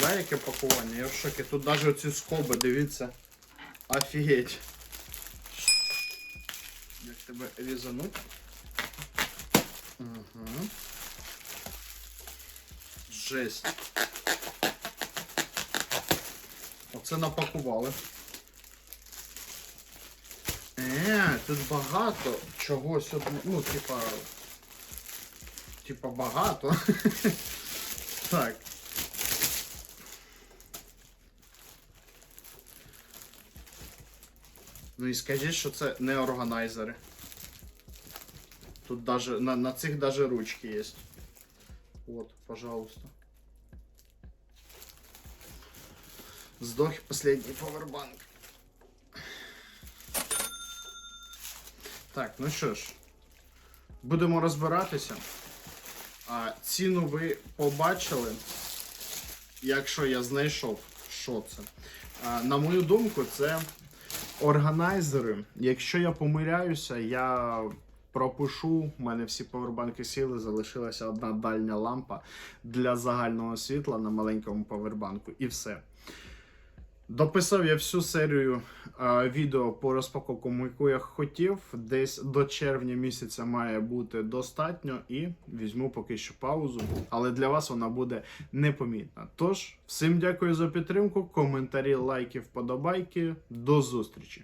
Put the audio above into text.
Ля, яке пакування, я в шокі. Тут навіть оці скоби, дивіться. Офігеть. Як тебе різануть? Угу. Жесть. Оце напакували. Е, тут багато чогось одне. Ну, типа. Типа багато. так. Ну і скажіть, що це не органайзери. Тут даже, на, на цих даже ручки є. Вот, пожалуйста. Сдох последний повербанк. Так, ну що ж, будемо розбиратися. А, ціну ви побачили, якщо я знайшов, що це. А, на мою думку, це органайзери. Якщо я помиляюся, я пропишу. У мене всі повербанки сіли, залишилася одна дальня лампа для загального світла на маленькому повербанку. І все. Дописав я всю серію а, відео по розпаковкам, яку я хотів. Десь до червня місяця має бути достатньо, і візьму поки що паузу. Але для вас вона буде непомітна. Тож, всім дякую за підтримку, коментарі, лайки, вподобайки. До зустрічі!